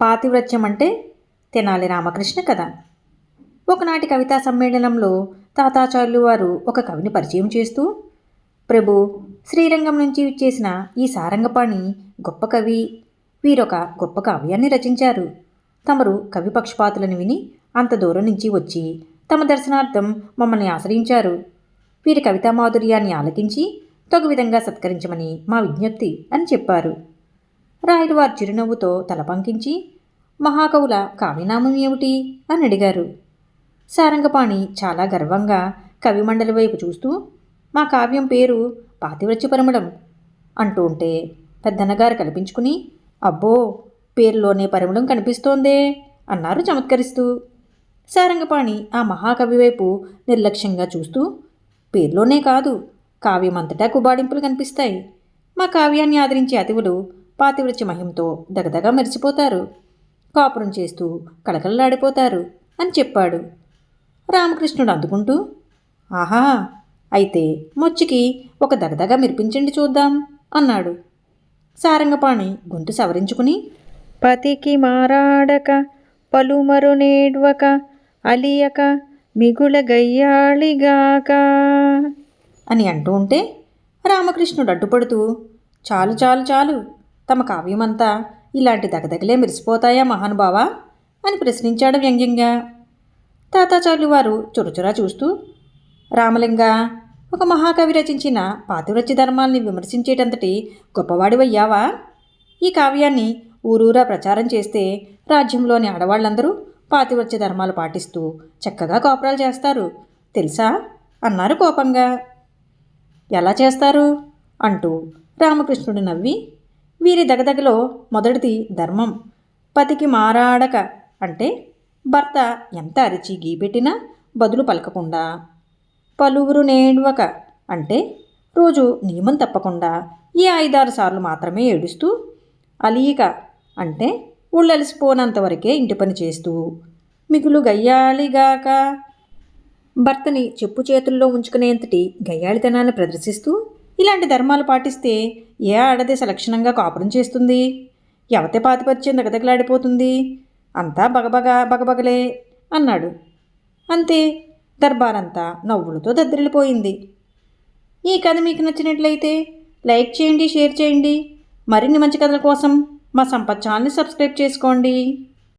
పాతివ్రత్యం అంటే తెనాలి రామకృష్ణ కథ. ఒకనాటి కవితా సమ్మేళనంలో తాతాచార్యులు వారు ఒక కవిని పరిచయం చేస్తూ ప్రభు శ్రీరంగం నుంచి చేసిన ఈ సారంగపాణి గొప్ప కవి. వీరొక గొప్ప కావ్యాన్ని రచించారు. తమరు కవి పక్షపాతులను విని అంత దూరం నుంచి వచ్చి తమ దర్శనార్థం మమ్మల్ని ఆశ్రయించారు. వీరి కవితా మాధుర్యాన్ని ఆలకించి తగు విధంగా సత్కరించమని మా విజ్ఞప్తి అని చెప్పారు. రాయలు వారు చిరునవ్వుతో తల పంకించి మహాకవుల కావ్యనామం ఏమిటి? అని అడిగారు. సారంగపాణి చాలా గర్వంగా కవిమండలి వైపు చూస్తూ మా కావ్యం పేరు పాతివ్రత్య పరిమళం అంటూ ఉంటే పెద్దన్నగారు కల్పించుకుని అబ్బో పేరులోనే పరిమళం కనిపిస్తోందే అన్నారు చమత్కరిస్తూ. సారంగపాణి ఆ మహాకవి వైపు నిర్లక్ష్యంగా చూస్తూ పేర్లోనే కాదు కావ్యమంతటా కుబాడింపులు కనిపిస్తాయి. మా కావ్యాన్ని ఆదరించే అతివులు పాతివృత్య మహిమతో దగదగా మెరిసిపోతారు. కాపురం చేస్తూ కళకళలాడిపోతారు అని చెప్పాడు. రామకృష్ణుడు అందుకుంటూ ఆహా అయితే మొచ్చికి ఒక దగదగా మెరిపించండి చూద్దాం అన్నాడు. సారంగపాణి గొంతు సవరించుకుని పతికి మారాడక పలుమరు నేడ్వక అలియక మిగుల గయ్యాళిగాక అని అంటూ ఉంటే రామకృష్ణుడు అడ్డుపడుతూ చాలు చాలు చాలు తమ కావ్యమంతా ఇలాంటి దగదగలే మెరిసిపోతాయా మహానుభావా? అని ప్రశ్నించాడు వ్యంగ్యంగా. తాతాచార్యులు వారు చురచురా చూస్తూ రామలింగ ఒక మహాకవి రచించిన పాతివ్రత్య ధర్మాల్ని విమర్శించేటంతటి గొప్పవాడివయ్యావా? ఈ కావ్యాన్ని ఊరూరా ప్రచారం చేస్తే రాజ్యంలోని ఆడవాళ్ళందరూ పాతివ్రత్య ధర్మాలు పాటిస్తూ చక్కగా కోపరాలు చేస్తారు. తెలుసా? అన్నారు కోపంగా. ఎలా చేస్తారు? అంటూ రామకృష్ణుడు నవ్వి వీరి దగదగలో మొదటిది ధర్మం. పతికి మారాడక అంటే భర్త ఎంత అరిచి గీపెట్టినా బదులు పలకకుండా. పలువురు నేడ్వక అంటే రోజు నియమం తప్పకుండా ఈ ఐదారు సార్లు మాత్రమే ఏడుస్తూ అలీక అంటే ఉళ్ళలిసిపోనంతవరకే ఇంటి పని చేస్తూ మిగులు గయ్యాళిగాక భర్తని చెప్పు చేతుల్లో ఉంచుకునేంతటి గయ్యాళితనాన్ని ప్రదర్శిస్తూ ఇలాంటి ధర్మాలు పాటిస్తే ఏ ఆడదేశ లక్షణంగా కాపురం చేస్తుంది? ఎవతే పాతిపత్యం దగదగలాడిపోతుంది. అంతా బగబగ బగబగలే అన్నాడు. అంతే దర్బారంతా నవ్వులతో దద్దరిల్లిపోయింది. ఈ కథ మీకు నచ్చినట్లయితే లైక్ చేయండి షేర్ చేయండి. మరిన్ని మంచి కథల కోసం మా సంపత్ ఛానల్ని సబ్స్క్రైబ్ చేసుకోండి.